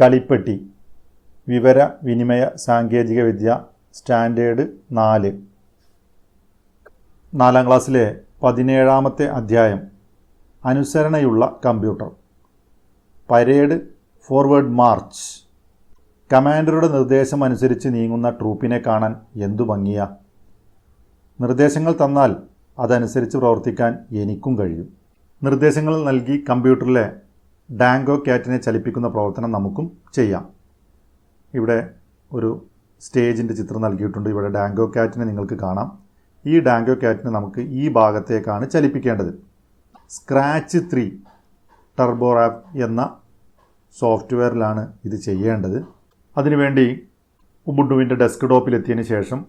കളിപ്പെട്ടി. വിവര വിനിമയ സാങ്കേതിക വിദ്യ സ്റ്റാൻഡേർഡ് നാല്. നാലാം ക്ലാസ്സിലെ പതിനേഴാമത്തെ അധ്യായം. അനുസരണയുള്ള കമ്പ്യൂട്ടർ. Parade forward march. കമാൻഡറുടെ നിർദ്ദേശം അനുസരിച്ച് നീങ്ങുന്ന ട്രൂപ്പിനെ കാണാൻ എന്തു ഭംഗിയ. നിർദ്ദേശങ്ങൾ തന്നാൽ അതനുസരിച്ച് പ്രവർത്തിക്കാൻ എനിക്കും കഴിയും. നിർദ്ദേശങ്ങൾ നൽകി കമ്പ്യൂട്ടറിലെ ഡാങ്കോ ക്യാറ്റിനെ ചലിപ്പിക്കുന്ന പ്രവർത്തനം നമുക്കും ചെയ്യാം. ഇവിടെ ഒരു സ്റ്റേജിന്റെ ചിത്രം നൽകിയിട്ടുണ്ട്. ഇവിടെ ഡാങ്കോ ക്യാറ്റിനെ നിങ്ങൾക്ക് കാണാം. ഈ ഡാങ്കോ ക്യാറ്റിനെ നമുക്ക് ഈ ഭാഗത്തേക്കാണ് ചലിപ്പിക്കേണ്ടത്. സ്ക്രാച്ച് ത്രീ ടർബോറാപ്പ് എന്ന സോഫ്റ്റ്വെയറിലാണ് ഇത് ചെയ്യേണ്ടത്. അതിനുവേണ്ടി ഉബുണ്ടുവിന്റെ ഡെസ്ക്ടോപ്പിലെത്തിയതിന് ശേഷം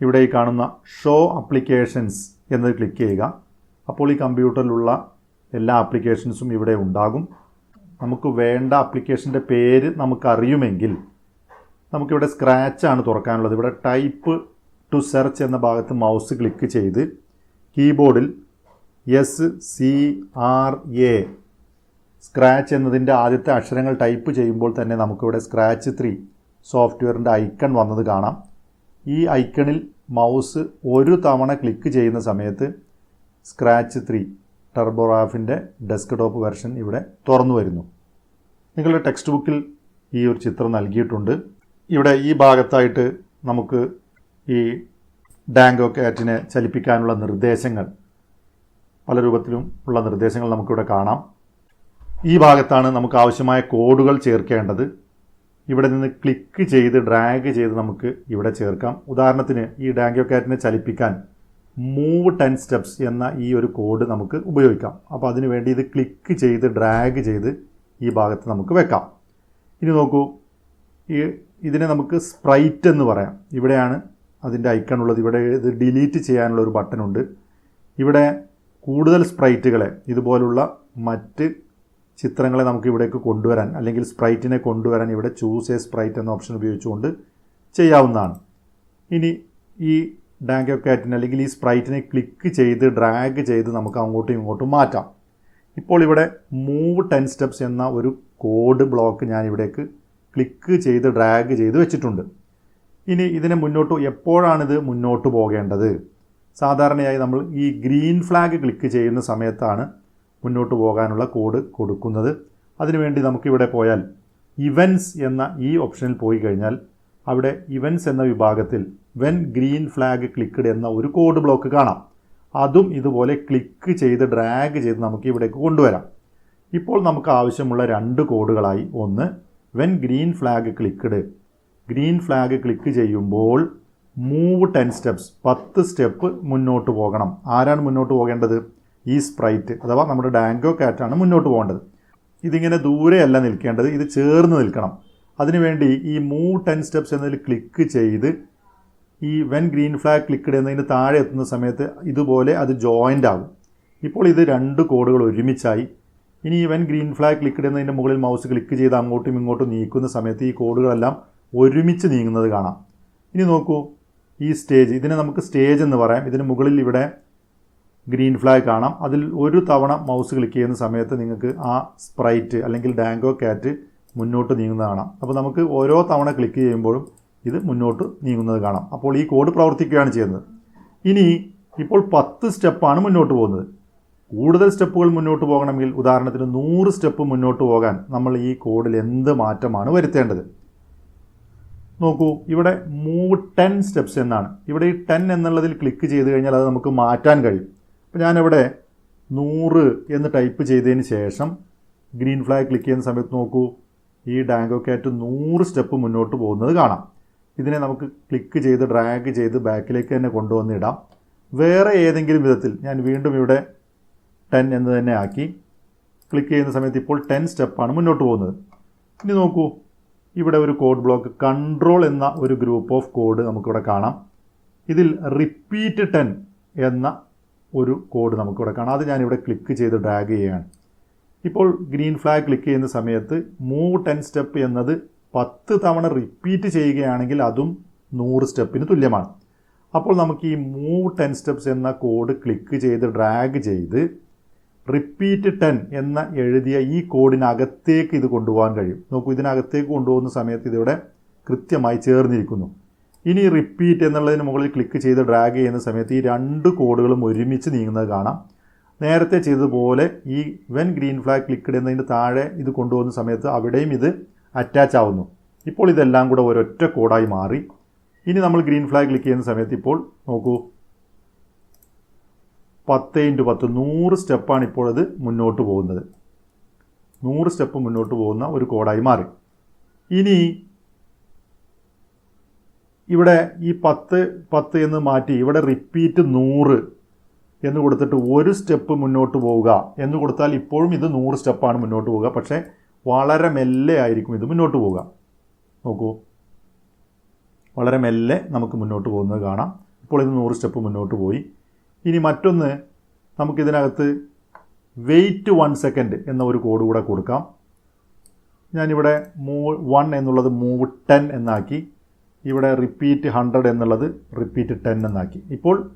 ഇവിടെ ഈ കാണുന്ന ഷോ അപ്ലിക്കേഷൻസ് എന്നത് ക്ലിക്ക് ചെയ്യുക. അപ്പോൾ ഈ കമ്പ്യൂട്ടറിലുള്ള എല്ലാ ആപ്ലിക്കേഷൻസും ഇവിടെ ഉണ്ടാകും. നമുക്ക് വേണ്ട ആപ്ലിക്കേഷന്റെ പേര് നമുക്കറിയുമെങ്കിൽ നമുക്കിവിടെ സ്ക്രാച്ചാണ് തുറക്കാനുള്ളത്. ഇവിടെ ടൈപ്പ് ടു സെർച്ച് എന്ന ഭാഗത്ത് മൗസ് ക്ലിക്ക് ചെയ്ത് കീബോർഡിൽ S C R A scratch എന്നതിന്റെ ആദ്യത്തെ അക്ഷരങ്ങൾ ടൈപ്പ് ചെയ്യുമ്പോൾ തന്നെ നമുക്കിവിടെ സ്ക്രാച്ച് ത്രീ സോഫ്റ്റ്വെയറിന്റെ ഐക്കൺ വന്നത് കാണാം. ഈ ഐക്കണിൽ മൗസ് ഒരു തവണ ക്ലിക്ക് ചെയ്യുന്ന സമയത്ത് സ്ക്രാച്ച് ത്രീ ടർബോറാഫിന്റെ ഡെസ്ക്ടോപ്പ് വെർഷൻ ഇവിടെ തുറന്നു വരുന്നു. നിങ്ങളുടെ ടെക്സ്റ്റ് ബുക്കിൽ ഈ ഒരു ചിത്രം നൽകിയിട്ടുണ്ട്. ഇവിടെ ഈ ഭാഗത്തായിട്ട് നമുക്ക് ഈ ഡാങ്കോ കാറ്റിനെ ചലിപ്പിക്കാനുള്ള നിർദ്ദേശങ്ങൾ പല രൂപത്തിലും ഉള്ള നിർദ്ദേശങ്ങൾ നമുക്കിവിടെ കാണാം. ഈ ഭാഗത്താണ് നമുക്ക് ആവശ്യമായ കോഡുകൾ ചേർക്കേണ്ടത്. ഇവിടെ നിന്ന് ക്ലിക്ക് ചെയ്ത് ഡ്രാഗ് ചെയ്ത് നമുക്ക് ഇവിടെ ചേർക്കാം. ഉദാഹരണത്തിന് ഈ ഡാങ്കോ കാറ്റിനെ ചലിപ്പിക്കാൻ മൂവ് ടെൻ സ്റ്റെപ്സ് എന്ന ഈ ഒരു കോഡ് നമുക്ക് ഉപയോഗിക്കാം. അപ്പോൾ അതിനു വേണ്ടി ഇത് ക്ലിക്ക് ചെയ്ത് ഡ്രാഗ് ചെയ്ത് ഈ ഭാഗത്ത് നമുക്ക് വെക്കാം. ഇനി നോക്കൂ. ഈ ഇതിനെ നമുക്ക് സ്പ്രൈറ്റ് എന്ന് പറയാം. ഇവിടെയാണ് അതിന്റെ ഐക്കൺ ഉള്ളത്. ഇവിടെ ഇത് ഡിലീറ്റ് ചെയ്യാനുള്ള ഒരു ബട്ടൺ ഉണ്ട്. ഇവിടെ കൂടുതൽ സ്പ്രൈറ്റുകളെ ഇതുപോലുള്ള മറ്റ് ചിത്രങ്ങളെ നമുക്ക് ഇവിടേക്ക് കൊണ്ടുവരാൻ അല്ലെങ്കിൽ സ്പ്രൈറ്റിനെ കൊണ്ടുവരാൻ ഇവിടെ ചൂസ് എ സ്പ്രൈറ്റ് എന്ന ഓപ്ഷൻ ഉപയോഗിച്ചുകൊണ്ട് ചെയ്യാവുന്നതാണ്. ഇനി ഈ ഡാങ്കോ കാറ്റിന് അല്ലെങ്കിൽ ഈ സ്പ്രൈറ്റിനെ ക്ലിക്ക് ചെയ്ത് ഡ്രാഗ് ചെയ്ത് നമുക്ക് അങ്ങോട്ടും ഇങ്ങോട്ടും മാറ്റാം. ഇപ്പോൾ ഇവിടെ മൂവ് ടെൻ സ്റ്റെപ്സ് എന്ന ഒരു കോഡ് ബ്ലോക്ക് ഞാൻ ഇവിടേക്ക് ക്ലിക്ക് ചെയ്ത് ഡ്രാഗ് ചെയ്ത് വെച്ചിട്ടുണ്ട്. ഇനി ഇതിനെ മുന്നോട്ട് എപ്പോഴാണിത് മുന്നോട്ട് പോകേണ്ടത്? സാധാരണയായി നമ്മൾ ഈ ഗ്രീൻ ഫ്ലാഗ് ക്ലിക്ക് ചെയ്യുന്ന സമയത്താണ് മുന്നോട്ട് പോകാനുള്ള കോഡ് കൊടുക്കുന്നത്. അതിനുവേണ്ടി നമുക്കിവിടെ പോയാൽ ഇവൻസ് എന്ന ഈ ഓപ്ഷനിൽ പോയി കഴിഞ്ഞാൽ അവിടെ ഇവൻസ് എന്ന വിഭാഗത്തിൽ വെൻ ഗ്രീൻ ഫ്ലാഗ് ക്ലിക്ക്ഡ് എന്ന ഒരു കോഡ് ബ്ലോക്ക് കാണാം. അതും ഇതുപോലെ ക്ലിക്ക് ചെയ്ത് ഡ്രാഗ് ചെയ്ത് നമുക്ക് ഇവിടേക്ക് കൊണ്ടുവരാം. ഇപ്പോൾ നമുക്ക് ആവശ്യമുള്ള രണ്ട് കോഡുകളായി ഒന്ന് when green flag clicked green flag click ചെയ്യുമ്പോൾ മൂവ് ടെൻ സ്റ്റെപ്സ് പത്ത് സ്റ്റെപ്പ് മുന്നോട്ട് പോകണം. ആരാണ് മുന്നോട്ട് പോകേണ്ടത്? ഈ സ്പ്രൈറ്റ് അഥവാ നമ്മുടെ ഡാങ്കോ കാറ്റാണ് മുന്നോട്ട് പോകേണ്ടത്. ഇതിങ്ങനെ ദൂരെയല്ല നിൽക്കേണ്ടത് ഇത് ചേർന്ന് നിൽക്കണം. അതിനുവേണ്ടി ഈ മൂ ടെൻ സ്റ്റെപ്സ് എന്നതിൽ ക്ലിക്ക് ചെയ്ത് ഈ വെൻ ഗ്രീൻ ഫ്ലാഗ് ക്ലിക്ക്ഡ് എന്നതിന് താഴെ എത്തുന്ന സമയത്ത് ഇതുപോലെ അത് ജോയിന്റ് ആകും ഇപ്പോൾ ഇത് രണ്ട് കോഡുകൾ ഒരുമിച്ചായി. ഇനി ഈ വെൻ ഗ്രീൻ ഫ്ലാഗ് ക്ലിക്ക്ഡ് എന്നതിന്റെ മുകളിൽ മൗസ് ക്ലിക്ക് ചെയ്ത് അങ്ങോട്ടും ഇങ്ങോട്ടും നീക്കുന്ന സമയത്ത് ഈ കോഡുകളെല്ലാം ഒരുമിച്ച് നീങ്ങുന്നത് കാണാം. ഇനി നോക്കൂ ഈ സ്റ്റേജ് ഇതിനെ നമുക്ക് സ്റ്റേജ് എന്ന് പറയാം. ഇതിന് മുകളിൽ ഇവിടെ ഗ്രീൻ ഫ്ലാഗ് കാണാം. അതിൽ ഒരു തവണ മൗസ് ക്ലിക്ക് ചെയ്യുന്ന സമയത്ത് നിങ്ങൾക്ക് ആ സ്പ്രൈറ്റ് അല്ലെങ്കിൽ ഡാങ്കോ കാറ്റ് മുന്നോട്ട് നീങ്ങുന്നത് കാണാം. അപ്പോൾ നമുക്ക് ഓരോ തവണ ക്ലിക്ക് ചെയ്യുമ്പോഴും ഇത് മുന്നോട്ട് നീങ്ങുന്നത് കാണാം. അപ്പോൾ ഈ കോഡ് പ്രവർത്തിക്കുകയാണ് ചെയ്യുന്നത്. ഇനി ഇപ്പോൾ പത്ത് സ്റ്റെപ്പാണ് മുന്നോട്ട് പോകുന്നത്. കൂടുതൽ സ്റ്റെപ്പുകൾ മുന്നോട്ട് പോകണമെങ്കിൽ ഉദാഹരണത്തിന് നൂറ് സ്റ്റെപ്പ് മുന്നോട്ട് പോകാൻ നമ്മൾ ഈ കോഡിൽ എന്ത് മാറ്റമാണ് വരുത്തേണ്ടത്? നോക്കൂ ഇവിടെ മൂവ് ടെൻ സ്റ്റെപ്സ് എന്നാണ്. ഇവിടെ ഈ ടെൻ എന്നുള്ളതിൽ ക്ലിക്ക് ചെയ്ത് കഴിഞ്ഞാൽ അത് നമുക്ക് മാറ്റാൻ കഴിയും. അപ്പോൾ ഞാനിവിടെ നൂറ് എന്ന് ടൈപ്പ് ചെയ്തതിന് ശേഷം ഗ്രീൻ ഫ്ലാഗ് ക്ലിക്ക് ചെയ്യുന്ന സമയത്ത് നോക്കൂ ഈ ഡാങ്കോ കാറ്റ് നൂറ് സ്റ്റെപ്പ് മുന്നോട്ട് പോകുന്നത് കാണാം. ഇതിനെ നമുക്ക് ക്ലിക്ക് ചെയ്ത് ഡ്രാഗ് ചെയ്ത് ബാക്കിലേക്ക് തന്നെ കൊണ്ടുവന്ന് ഇടാം. വേറെ ഏതെങ്കിലും വിധത്തിൽ ഞാൻ വീണ്ടും ഇവിടെ ടെൻ എന്ന് തന്നെ ആക്കി ക്ലിക്ക് ചെയ്യുന്ന സമയത്ത് ഇപ്പോൾ ടെൻ സ്റ്റെപ്പാണ് മുന്നോട്ട് പോകുന്നത്. ഇനി നോക്കൂ ഇവിടെ ഒരു കോഡ് ബ്ലോക്ക് കൺട്രോൾ എന്ന ഒരു ഗ്രൂപ്പ് ഓഫ് കോഡ് നമുക്കിവിടെ കാണാം. ഇതിൽ റിപ്പീറ്റ് ടെൻ എന്ന ഒരു കോഡ് നമുക്കിവിടെ കാണാം. അത് ഞാനിവിടെ ക്ലിക്ക് ചെയ്ത് ഡ്രാഗ് ചെയ്യുകയാണ്. ഇപ്പോൾ ഗ്രീൻ ഫ്ലാഗ് ക്ലിക്ക് ചെയ്യുന്ന സമയത്ത് മൂവ് ടെൻ സ്റ്റെപ്പ് എന്നത് പത്ത് തവണ റിപ്പീറ്റ് ചെയ്യുകയാണെങ്കിൽ അതും നൂറ് സ്റ്റെപ്പിന് തുല്യമാണ്. അപ്പോൾ നമുക്ക് ഈ മൂവ് ടെൻ സ്റ്റെപ്സ് എന്ന കോഡ് ക്ലിക്ക് ചെയ്ത് ഡ്രാഗ് ചെയ്ത് റിപ്പീറ്റ് ടെൻ എന്ന എഴുതിയ ഈ കോഡിനകത്തേക്ക് ഇത് കൊണ്ടുപോകാൻ കഴിയും. നോക്കൂ ഇതിനകത്തേക്ക് കൊണ്ടുപോകുന്ന സമയത്ത് ഇതിവിടെ കൃത്യമായി ചേർന്നിരിക്കുന്നു. ഇനി റിപ്പീറ്റ് എന്നുള്ളതിന് മുകളിൽ ക്ലിക്ക് ചെയ്ത് ഡ്രാഗ് ചെയ്യുന്ന സമയത്ത് ഈ രണ്ട് കോഡുകളും ഒരുമിച്ച് നീങ്ങുന്നത് കാണാം. നേരത്തെ ചെയ്തതുപോലെ ഈ വെൻ ഗ്രീൻ ഫ്ലാഗ് ക്ലിക്ക് ഇടുന്നതിന്റെ താഴെ ഇത് കൊണ്ടുപോകുന്ന സമയത്ത് അവിടെയും ഇത് അറ്റാച്ച് ആവുന്നു. ഇപ്പോൾ ഇതെല്ലാം കൂടെ ഒരൊറ്റ കോഡായി മാറി. ഇനി നമ്മൾ ഗ്രീൻ ഫ്ലാഗ് ക്ലിക്ക് ചെയ്യുന്ന സമയത്ത് ഇപ്പോൾ നോക്കൂ. പത്ത് ഇന്റു പത്ത് നൂറ് സ്റ്റെപ്പാണ് ഇപ്പോൾ ഇത് മുന്നോട്ട് പോകുന്നത്. നൂറ് സ്റ്റെപ്പ് മുന്നോട്ട് പോകുന്ന ഒരു കോഡായി മാറി. ഇനി ഇവിടെ ഈ പത്ത് പത്ത് എന്ന് മാറ്റി ഇവിടെ റിപ്പീറ്റ് നൂറ് എന്ന് കൊടുത്തിട്ട് ഒരു സ്റ്റെപ്പ് മുന്നോട്ട് പോവുക. എന്ന് കൊടുത്താൽ ഇപ്പോഴും ഇത് നൂറ് സ്റ്റെപ്പാണ് മുന്നോട്ട് പോവുക. പക്ഷേ വളരെ മെല്ലെ ആയിരിക്കും ഇത് മുന്നോട്ട് പോവുക. നോക്കൂ. വളരെ മെല്ലെ നമുക്ക് മുന്നോട്ട് പോകുന്നത് കാണാം. ഇപ്പോൾ ഇത് നൂറ് സ്റ്റെപ്പ് മുന്നോട്ട് പോയി. ഇനി മറ്റൊന്ന് നമുക്കിതിനകത്ത് വെയിറ്റ് വൺ സെക്കൻഡ് എന്ന ഒരു കോഡ് കൂടെ കൊടുക്കാം. ഞാനിവിടെ മൂ വൺ എന്നുള്ളത് മൂവ് ടെൻ എന്നാക്കി. ഇവിടെ റിപ്പീറ്റ് ഹൺഡ്രഡ് എന്നുള്ളത് റിപ്പീറ്റ് ടെൻ എന്നാക്കി. ഇപ്പോൾ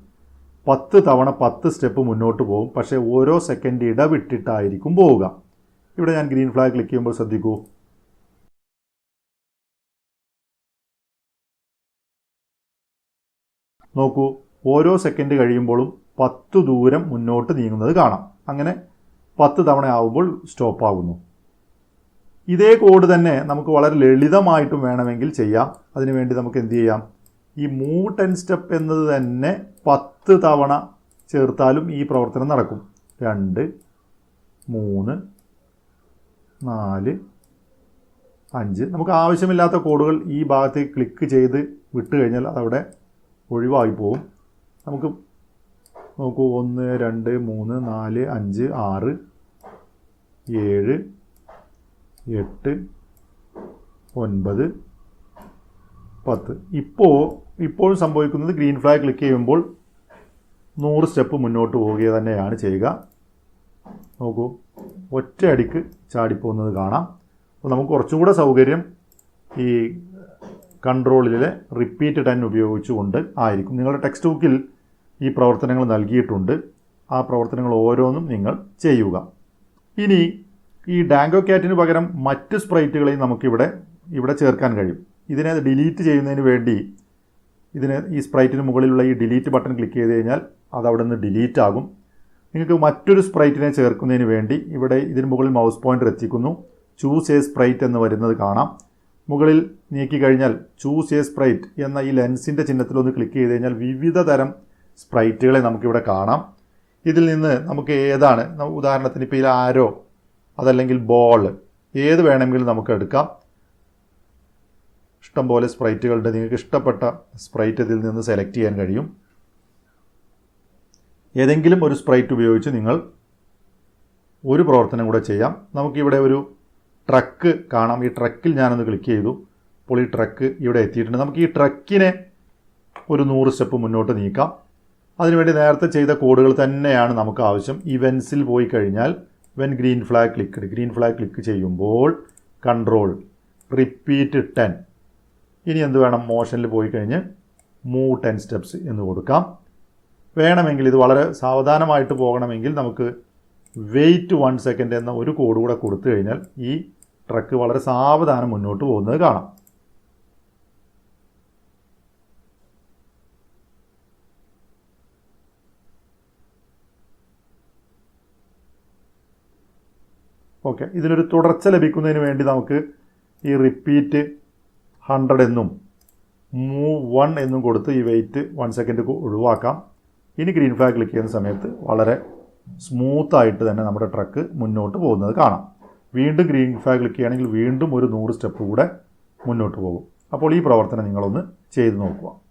പത്ത് തവണ പത്ത് സ്റ്റെപ്പ് മുന്നോട്ട് പോകും. പക്ഷേ ഓരോ സെക്കൻഡ് ഇടവിട്ടിട്ടായിരിക്കും പോവുക. ഇവിടെ ഞാൻ ഗ്രീൻ ഫ്ലാഗ് ക്ലിക്ക് ചെയ്യുമ്പോൾ ശ്രദ്ധിക്കൂ. നോക്കൂ ഓരോ സെക്കൻഡ് കഴിയുമ്പോഴും പത്ത് ദൂരം മുന്നോട്ട് നീങ്ങുന്നത് കാണാം. അങ്ങനെ പത്ത് തവണ ആവുമ്പോൾ സ്റ്റോപ്പ് ആകുന്നു ഇതേ കോഡ് തന്നെ നമുക്ക് വളരെ ലളിതമായിട്ടും വേണമെങ്കിൽ ചെയ്യാം. അതിനുവേണ്ടി നമുക്ക് എന്ത് ചെയ്യാം? ഈ മൂവ് ടെൻ സ്റ്റെപ്പ് എന്നത് തന്നെ പത്ത് തവണ ചേർത്താലും ഈ പ്രവർത്തനം നടക്കും. രണ്ട് മൂന്ന് നാല് അഞ്ച്. നമുക്ക് ആവശ്യമില്ലാത്ത കോഡുകൾ ഈ ഭാഗത്തേക്ക് ക്ലിക്ക് ചെയ്ത് വിട്ട് കഴിഞ്ഞാൽ അതവിടെ ഒഴിവായി പോകും നമുക്ക് നോക്കൂ ഒന്ന് രണ്ട് മൂന്ന് നാല് അഞ്ച് ആറ് ഏഴ് എട്ട് ഒൻപത് പത്ത്. ഇപ്പോൾ ഇപ്പോഴും സംഭവിക്കുന്നത് ഗ്രീൻ ഫ്ലാഗ് ക്ലിക്ക് ചെയ്യുമ്പോൾ നൂറ് സ്റ്റെപ്പ് മുന്നോട്ട് പോവുക തന്നെയാണ് ചെയ്യുക. നോക്കൂ ഒറ്റയടിക്ക് ചാടിപ്പോകുന്നത് കാണാം. അപ്പോൾ നമുക്ക് കുറച്ചും കൂടെ സൗകര്യം ഈ കൺട്രോളിലെ റിപ്പീറ്റ് ടെൻ ഉപയോഗിച്ചുകൊണ്ട് ആയിരിക്കും. നിങ്ങളുടെ ടെക്സ്റ്റ് ബുക്കിൽ ഈ പ്രവർത്തനങ്ങൾ നൽകിയിട്ടുണ്ട്. ആ പ്രവർത്തനങ്ങൾ ഓരോന്നും നിങ്ങൾ ചെയ്യുക. ഇനി ഈ ഡാങ്കോ ക്യാറ്റിന് പകരം മറ്റ് സ്പ്രൈറ്റുകളെയും നമുക്കിവിടെ ഇവിടെ ചേർക്കാൻ കഴിയും. ഇതിനെ ഡിലീറ്റ് ചെയ്യുന്നതിന് വേണ്ടി ഇതിന് ഈ സ്പ്രൈറ്റിന് മുകളിലുള്ള ഈ ഡിലീറ്റ് ബട്ടൺ ക്ലിക്ക് ചെയ്ത് കഴിഞ്ഞാൽ അത് അവിടെ നിന്ന് ഡിലീറ്റ് ആകും. നിങ്ങൾക്ക് മറ്റൊരു സ്പ്രൈറ്റിനെ ചേർക്കുന്നതിന് വേണ്ടി ഇവിടെ ഇതിന് മുകളിൽ മൗസ് പോയിന്റർ എത്തിക്കുന്നു. ചൂസ് എ സ്പ്രൈറ്റ് എന്ന് വരുന്നത് കാണാം. മുകളിൽ നീക്കി കഴിഞ്ഞാൽ ചൂസ് എ സ്പ്രൈറ്റ് എന്ന ഈ ലെൻസിന്റെ ചിഹ്നത്തിലൊന്ന് ക്ലിക്ക് ചെയ്ത് കഴിഞ്ഞാൽ വിവിധ തരം സ്പ്രൈറ്റുകളെ നമുക്കിവിടെ കാണാം. ഇതിൽ നിന്ന് നമുക്ക് ഏതാണ്? ഉദാഹരണത്തിന് ഇപ്പോൾ ഇതിൽ ആരോ അതല്ലെങ്കിൽ ബോൾ ഏത് വേണമെങ്കിലും നമുക്ക് എടുക്കാം. ഇഷ്ടംപോലെ സ്പ്രൈറ്റുകളുണ്ട്. നിങ്ങൾക്ക് ഇഷ്ടപ്പെട്ട സ്പ്രൈറ്റ് ഇതിൽ നിന്ന് സെലക്ട് ചെയ്യാൻ കഴിയും. ഏതെങ്കിലും ഒരു സ്പ്രൈറ്റ് ഉപയോഗിച്ച് നിങ്ങൾ ഒരു പ്രവർത്തനം കൂടെ ചെയ്യാം. നമുക്കിവിടെ ഒരു ട്രക്ക് കാണാം. ഈ ട്രക്കിൽ ഞാനൊന്ന് ക്ലിക്ക് ചെയ്തു. അപ്പോൾ ഈ ട്രക്ക് ഇവിടെ എത്തിയിട്ടുണ്ട്. നമുക്ക് ഈ ട്രക്കിനെ ഒരു നൂറ് സ്റ്റെപ്പ് മുന്നോട്ട് നീക്കാം. അതിനുവേണ്ടി നേരത്തെ ചെയ്ത കോഡുകൾ തന്നെയാണ് നമുക്ക് ആവശ്യം. ഇവൻസിൽ പോയി കഴിഞ്ഞാൽ when green flag click green flag click ചെയ്യുമ്പോൾ കൺട്രോൾ റിപ്പീറ്റ് ടെൻ ഇനി എന്ത് വേണം? മോഷനിൽ പോയി കഴിഞ്ഞ് മൂവ് ടെൻ സ്റ്റെപ്സ് എന്ന് കൊടുക്കാം. വേണമെങ്കിൽ ഇത് വളരെ സാവധാനമായിട്ട് പോകണമെങ്കിൽ നമുക്ക് വെയിറ്റ് വൺ സെക്കൻഡ് എന്ന ഒരു കോഡ് കൂടെ കൊടുത്തു കഴിഞ്ഞാൽ ഈ ട്രക്ക് വളരെ സാവധാനം മുന്നോട്ട് പോകുന്നത് കാണാം. ഓക്കെ ഇതിനൊരു തുടർച്ച ലഭിക്കുന്നതിന് വേണ്ടി നമുക്ക് ഈ റിപ്പീറ്റ് ഹൺഡ്രഡ് എന്നും മൂവ് വൺ എന്നും കൊടുത്ത് ഈ വെയിറ്റ് വൺ സെക്കൻഡ് ഒഴിവാക്കാം. ഇനി ഗ്രീൻ ഫ്ലാഗ് ക്ലിക്ക് ചെയ്യുന്ന സമയത്ത് വളരെ സ്മൂത്തായിട്ട് തന്നെ നമ്മുടെ ട്രക്ക് മുന്നോട്ട് പോകുന്നത് കാണാം. വീണ്ടും ഗ്രീൻ ഫ്ലാഗ് ക്ലിക്ക് ചെയ്യുകയാണെങ്കിൽ വീണ്ടും ഒരു നൂറ് സ്റ്റെപ്പ് കൂടെ മുന്നോട്ട് പോകും. അപ്പോൾ ഈ പ്രവർത്തനം നിങ്ങളൊന്ന് ചെയ്ത് നോക്കുക.